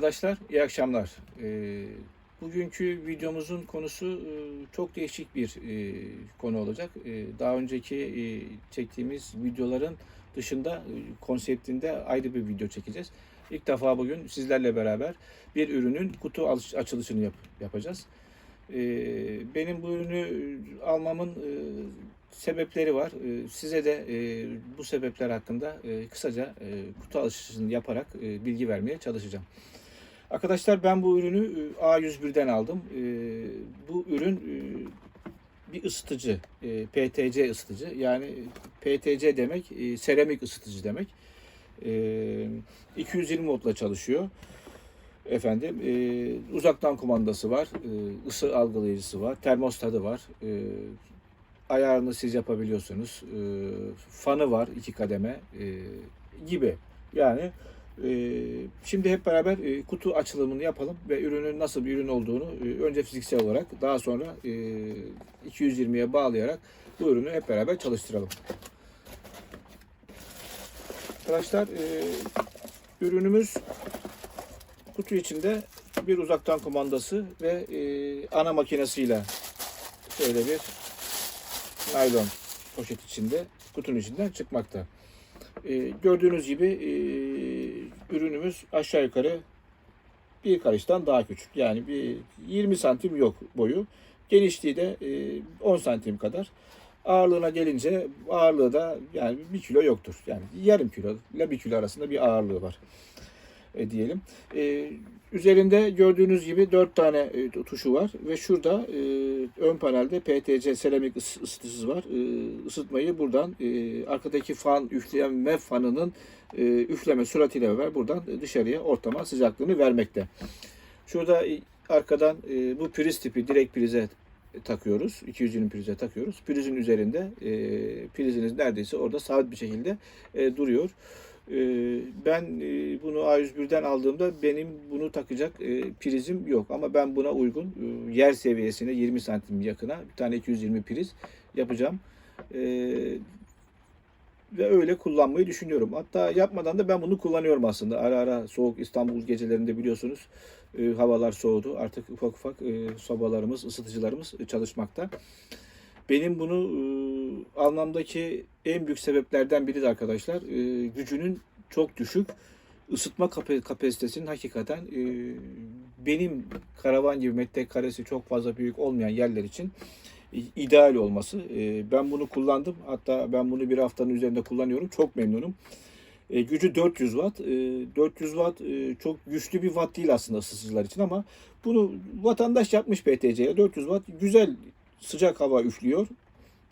Arkadaşlar iyi akşamlar. Ee, bugünkü videomuzun konusu e, çok değişik bir e, konu olacak. E, daha önceki çektiğimiz videoların dışında konseptinde ayrı bir video çekeceğiz. İlk defa bugün sizlerle beraber bir ürünün kutu açılışını yap- yapacağız. Benim bu ürünü almamın sebepleri var. Size de bu sebepler hakkında kısaca kutu alışını yaparak bilgi vermeye çalışacağım. Arkadaşlar ben bu ürünü e, A101'den aldım. E, bu ürün e, bir ısıtıcı, PTC ısıtıcı. Yani PTC demek seramik ısıtıcı demek. E, 220 voltla çalışıyor. Efendim uzaktan kumandası var, ısı algılayıcısı var, termostatı var. Ayarını siz yapabiliyorsunuz. Fanı var iki kademe gibi. Yani şimdi hep beraber e, kutu açılımını yapalım ve ürünün nasıl bir ürün olduğunu e, önce fiziksel olarak daha sonra e, 220'ye bağlayarak bu ürünü hep beraber çalıştıralım. Arkadaşlar e, ürünümüz kutu içinde bir uzaktan kumandası ve e, ana makinesiyle şöyle bir naylon poşet içinde kutunun içinden çıkmakta. E, gördüğünüz gibi e, ürünümüz aşağı yukarı bir karıştan daha küçük. Yani bir 20 santim yok boyu. Genişliği de e, 10 santim kadar. Ağırlığına gelince ağırlığı da yani bir kilo yoktur. Yani yarım kilo ile bir kilo arasında bir ağırlığı var e, diyelim. E, üzerinde gördüğünüz gibi dört tane e, tuşu var ve şurada e, ön panelde PTC seramik ıs- ısıtıcısı var. E, ısıtmayı buradan e, arkadaki fan üfleme fanının e, üfleme süratiyle beraber buradan dışarıya ortama sıcaklığını vermekte. Şurada e, arkadan e, bu priz tipi direkt prize takıyoruz. 220 prize takıyoruz. Prizin üzerinde e, priziniz neredeyse orada sabit bir şekilde e, duruyor. E, ben e, bunu A101'den aldığımda benim bunu takacak e, prizim yok. Ama ben buna uygun e, yer seviyesine 20 santim yakına bir tane 220 priz yapacağım. E, ve öyle kullanmayı düşünüyorum. Hatta yapmadan da ben bunu kullanıyorum aslında. Ara ara soğuk İstanbul gecelerinde biliyorsunuz havalar soğudu. Artık ufak ufak sobalarımız, ısıtıcılarımız çalışmakta. Benim bunu e, almamdaki en büyük sebeplerden biri de arkadaşlar e, gücünün çok düşük ısıtma kapa- kapasitesinin hakikaten e, benim karavan gibi metrekaresi çok fazla büyük olmayan yerler için e, ideal olması. E, ben bunu kullandım. Hatta ben bunu bir haftanın üzerinde kullanıyorum. Çok memnunum. E, gücü 400 watt. E, 400 watt e, çok güçlü bir watt değil aslında ısıtıcılar için ama bunu vatandaş yapmış PTC'ye. 400 watt güzel sıcak hava üflüyor.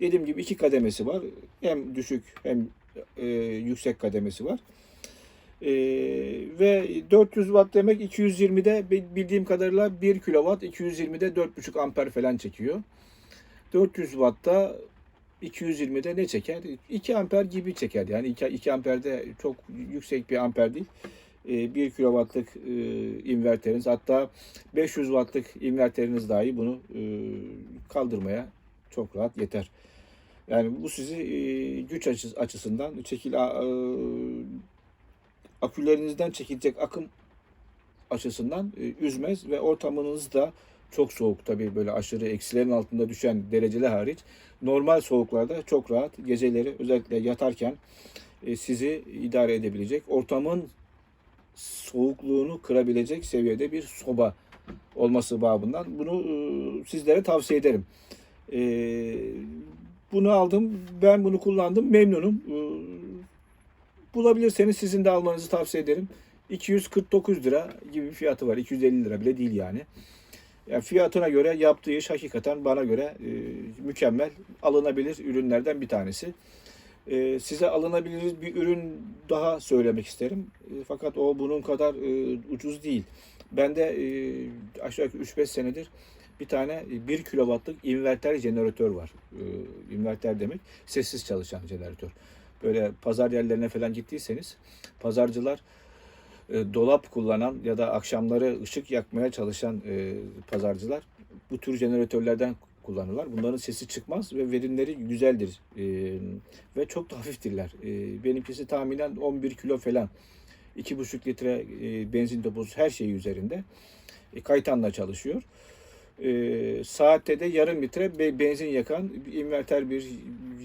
Dediğim gibi iki kademesi var. Hem düşük hem e, yüksek kademesi var. E, ve 400 watt demek 220'de bildiğim kadarıyla 1 kilowatt 220'de 4,5 amper falan çekiyor. 400 watt'ta 220'de ne çeker? 2 amper gibi çeker. Yani 2, 2 amperde çok yüksek bir amper değil. 1 kilowattlık e, inverteriniz hatta 500 wattlık inverteriniz dahi bunu e, kaldırmaya çok rahat yeter. Yani bu sizi e, güç açı- açısından çekil e, akülerinizden çekilecek akım açısından e, üzmez ve ortamınız da çok soğuk tabii böyle aşırı eksilerin altında düşen dereceler hariç normal soğuklarda çok rahat geceleri özellikle yatarken e, sizi idare edebilecek ortamın soğukluğunu kırabilecek seviyede bir soba olması babından bunu e, sizlere tavsiye ederim. E, bunu aldım. Ben bunu kullandım. Memnunum. E, bulabilirseniz sizin de almanızı tavsiye ederim. 249 lira gibi bir fiyatı var. 250 lira bile değil yani. Yani fiyatına göre yaptığı iş hakikaten bana göre e, mükemmel, alınabilir ürünlerden bir tanesi. E, size alınabilir bir ürün daha söylemek isterim. E, fakat o bunun kadar e, ucuz değil. Bende e, aşağı yukarı 3-5 senedir bir tane 1 kilowattlık inverter jeneratör var. E, inverter demek sessiz çalışan jeneratör. Böyle pazar yerlerine falan gittiyseniz pazarcılar e, dolap kullanan ya da akşamları ışık yakmaya çalışan e, pazarcılar bu tür jeneratörlerden kullanırlar. Bunların sesi çıkmaz ve verimleri güzeldir e, ve çok da hafiftirler. E, benimkisi tahminen 11 kilo falan. 2,5 litre e, benzin deposu her şeyi üzerinde. E, kaytanla çalışıyor. E, saatte de yarım litre be- benzin yakan inverter bir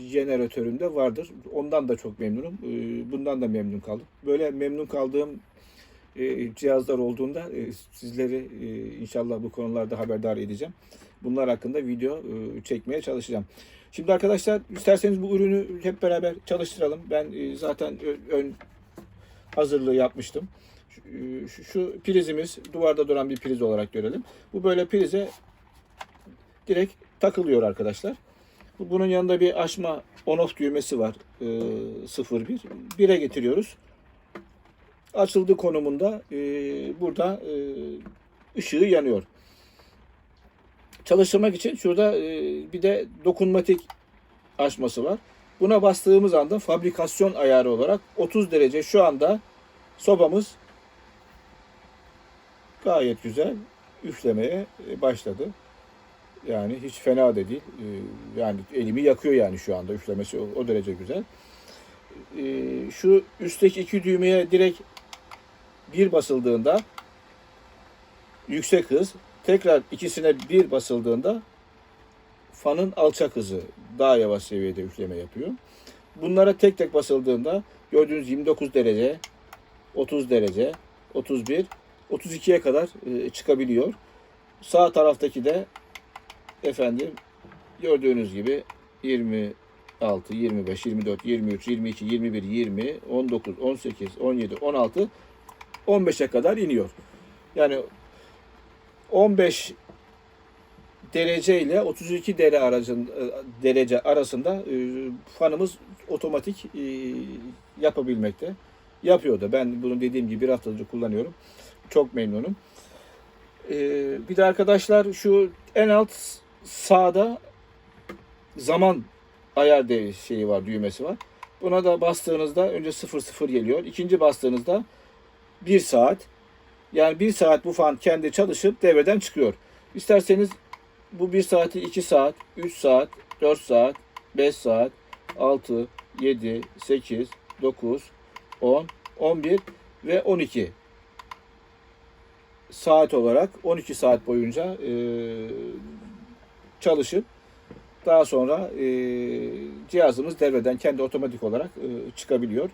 jeneratörümde vardır. Ondan da çok memnunum. E, bundan da memnun kaldım. Böyle memnun kaldığım e, cihazlar olduğunda e, sizleri e, inşallah bu konularda haberdar edeceğim. Bunlar hakkında video e, çekmeye çalışacağım. Şimdi arkadaşlar isterseniz bu ürünü hep beraber çalıştıralım. Ben e, zaten ön hazırlığı yapmıştım. Şu, e, şu, şu prizimiz duvarda duran bir priz olarak görelim. Bu böyle prize direkt takılıyor arkadaşlar. Bu- Bunun yanında bir açma on off düğmesi var. E, 01. 1'e getiriyoruz. Açıldığı konumunda e, burada e, ışığı yanıyor. Çalıştırmak için şurada e, bir de dokunmatik açması var. Buna bastığımız anda fabrikasyon ayarı olarak 30 derece şu anda sobamız gayet güzel üflemeye e, başladı. Yani hiç fena da değil. E, Yani elimi yakıyor yani şu anda üflemesi o, derece güzel. Şu üstteki iki düğmeye direkt bir basıldığında yüksek hız, tekrar ikisine bir basıldığında fanın alçak hızı daha yavaş seviyede üfleme yapıyor. Bunlara tek tek basıldığında gördüğünüz 29 derece, 30 derece, 31, 32'ye kadar e, çıkabiliyor. Sağ taraftaki de efendim gördüğünüz gibi 26, 25, 24, 23, 22, 21, 20, 19, 18, 17, 16, 15'e kadar iniyor. Yani 15 derece ile 32 derece aracın derece arasında e, fanımız otomatik e, yapabilmekte. Yapıyor da. Ben bunu dediğim gibi bir haftadır kullanıyorum. Çok memnunum. E, bir de arkadaşlar şu en alt sağda zaman ayar şeyi var, düğmesi var. Buna da bastığınızda önce 00 geliyor. İkinci bastığınızda 1 saat. Yani 1 saat bu fan kendi çalışıp devreden çıkıyor. İsterseniz bu 1 saati 2 saat, 3 saat, 4 saat, 5 saat, 6, 7, 8, 9, 10, 11 ve 12 saat olarak 12 saat boyunca e, çalışıp daha sonra e, cihazımız devreden kendi otomatik olarak e, çıkabiliyor.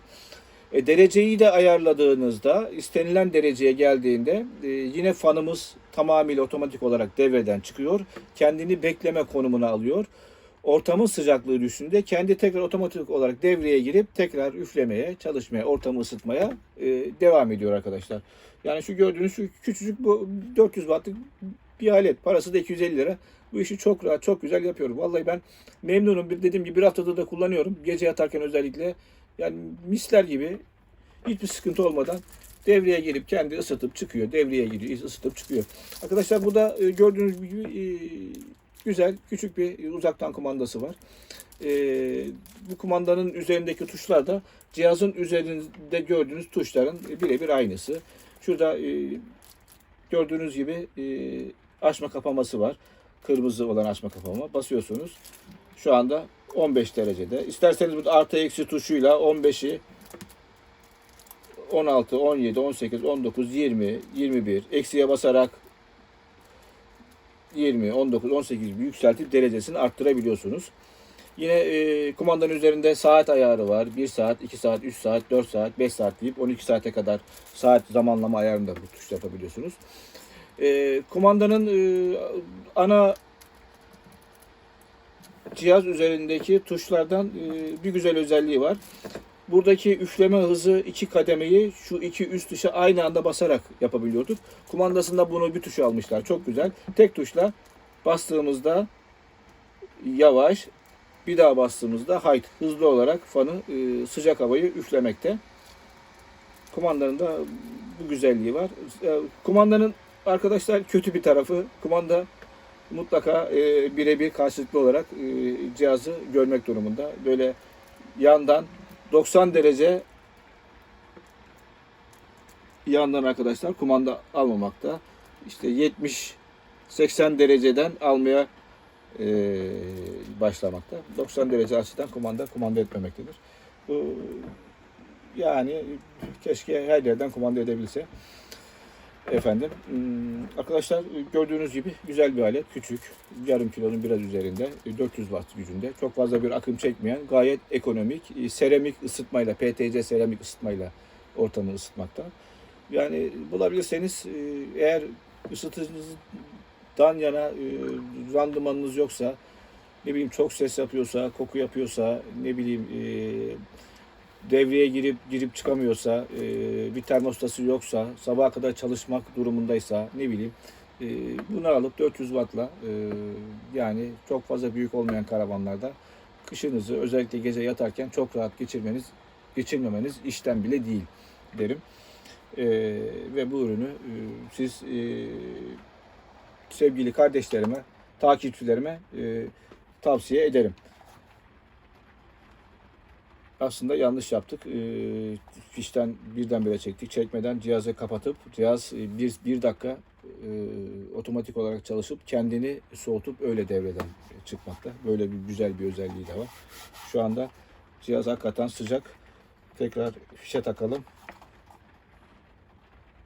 E, dereceyi de ayarladığınızda istenilen dereceye geldiğinde e, yine fanımız tamamıyla otomatik olarak devreden çıkıyor. Kendini bekleme konumuna alıyor. Ortamın sıcaklığı düştüğünde kendi tekrar otomatik olarak devreye girip tekrar üflemeye, çalışmaya, ortamı ısıtmaya e, devam ediyor arkadaşlar. Yani şu gördüğünüz şu küçücük bu 400 wattlık bir alet. Parası da 250 lira. Bu işi çok rahat, çok güzel yapıyorum. Vallahi ben memnunum. Dediğim gibi bir haftadır da kullanıyorum. Gece yatarken özellikle yani misler gibi hiçbir sıkıntı olmadan devreye girip kendi ısıtıp çıkıyor. Devreye giriyor, ısıtıp çıkıyor. Arkadaşlar burada e, gördüğünüz gibi e, güzel küçük bir uzaktan kumandası var. E, bu kumandanın üzerindeki tuşlar da cihazın üzerinde gördüğünüz tuşların birebir aynısı. Şurada gördüğünüz gibi açma kapaması var. Kırmızı olan açma kapama. Basıyorsunuz. Şu anda 15 derecede. İsterseniz burada artı eksi tuşuyla 15'i 16, 17, 18, 19, 20, 21 eksiye basarak 20, 19, 18 gibi yükseltip derecesini arttırabiliyorsunuz. Yine e, kumandanın üzerinde saat ayarı var. 1 saat, 2 saat, 3 saat, 4 saat, 5 saat deyip 12 saate kadar saat zamanlama ayarını da bu tuşla yapabiliyorsunuz. E, kumandanın e, ana cihaz üzerindeki tuşlardan e, bir güzel özelliği var. Buradaki üfleme hızı iki kademeyi şu iki üst tuşa aynı anda basarak yapabiliyorduk. Kumandasında bunu bir tuşa almışlar. Çok güzel. Tek tuşla bastığımızda yavaş, bir daha bastığımızda height hızlı olarak fanı e, sıcak havayı üflemekte. Kumandanın da bu güzelliği var. E, kumandanın arkadaşlar kötü bir tarafı kumanda mutlaka e, birebir karşılıklı olarak e, cihazı görmek durumunda. Böyle yandan 90 derece yandan arkadaşlar kumanda almamakta. İşte 70 80 dereceden almaya e, başlamakta. 90 derece açıdan kumanda kumanda etmemektedir. Bu Yani keşke her yerden kumanda edebilse. Efendim, hmm, arkadaşlar gördüğünüz gibi güzel bir alet. Küçük, yarım kilonun biraz üzerinde, 400 watt gücünde. Çok fazla bir akım çekmeyen, gayet ekonomik, e, seramik ısıtmayla, PTC seramik ısıtmayla ortamı ısıtmakta. Yani bulabilirseniz e, eğer ısıtıcınızdan yana e, randımanınız yoksa, ne bileyim çok ses yapıyorsa, koku yapıyorsa, ne bileyim e, devreye girip girip çıkamıyorsa, e, bir termostası yoksa, sabaha kadar çalışmak durumundaysa, ne bileyim e, bunu alıp 400 wattla e, yani çok fazla büyük olmayan karavanlarda kışınızı özellikle gece yatarken çok rahat geçirmeniz geçirmemeniz işten bile değil derim. E, ve bu ürünü e, siz e, sevgili kardeşlerime, takipçilerime e, tavsiye ederim. Aslında yanlış yaptık. E, fişten birdenbire çektik. Çekmeden cihazı kapatıp cihaz e, bir, bir dakika e, otomatik olarak çalışıp kendini soğutup öyle devreden çıkmakta. Böyle bir güzel bir özelliği de var. Şu anda cihaz hakikaten sıcak. Tekrar fişe takalım.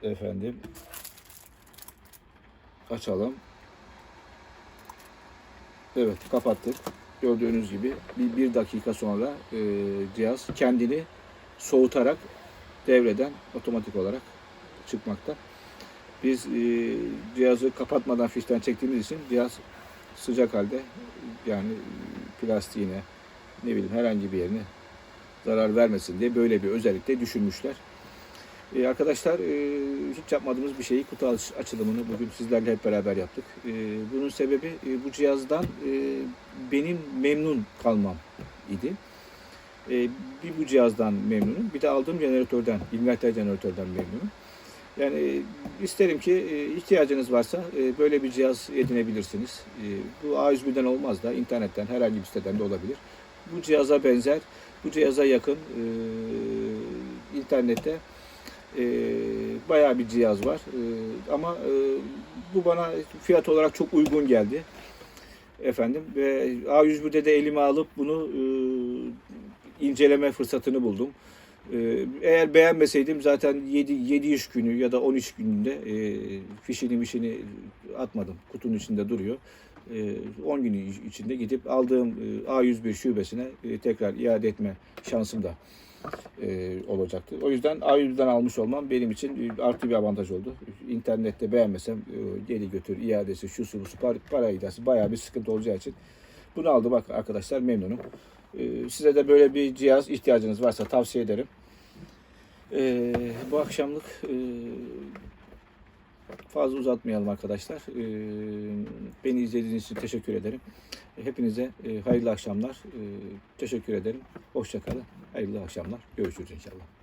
Efendim. Açalım. Evet kapattık. Gördüğünüz gibi bir, bir dakika sonra e, cihaz kendini soğutarak devreden otomatik olarak çıkmakta. Biz e, cihazı kapatmadan fişten çektiğimiz için cihaz sıcak halde yani plastiğine ne bileyim herhangi bir yerine zarar vermesin diye böyle bir özellikle düşünmüşler. Ee, arkadaşlar e, hiç yapmadığımız bir şeyi kutu aç- açılımını bugün sizlerle hep beraber yaptık. Ee, bunun sebebi e, bu cihazdan e, benim memnun kalmam idi. E, bir bu cihazdan memnunum. Bir de aldığım jeneratörden, inverter jeneratörden memnunum. Yani e, isterim ki e, ihtiyacınız varsa e, böyle bir cihaz edinebilirsiniz. E, bu A101'den olmaz da internetten herhangi bir siteden de olabilir. Bu cihaza benzer, bu cihaza yakın e, internette e, bayağı bir cihaz var. E, ama e, bu bana fiyat olarak çok uygun geldi. Efendim ve A101'de de elime alıp bunu e, inceleme fırsatını buldum. E, eğer beğenmeseydim zaten 7, 7 iş günü ya da 10 iş gününde e, fişini mişini atmadım. Kutunun içinde duruyor. E, 10 günü içinde gidip aldığım e, A101 şubesine e, tekrar iade etme şansım da e, olacaktı. O yüzden A101'den almış olmam benim için e, artı bir avantaj oldu. İnternette beğenmesem e, geri götür, iadesi, şu su, su, para, para iadesi bayağı bir sıkıntı olacağı için bunu aldım bak arkadaşlar memnunum. E, size de böyle bir cihaz ihtiyacınız varsa tavsiye ederim. E, bu akşamlık e, fazla uzatmayalım arkadaşlar. E, beni izlediğiniz için teşekkür ederim. Hepinize e, hayırlı akşamlar. E, teşekkür ederim. Hoşçakalın. Hayırlı akşamlar. Görüşürüz inşallah.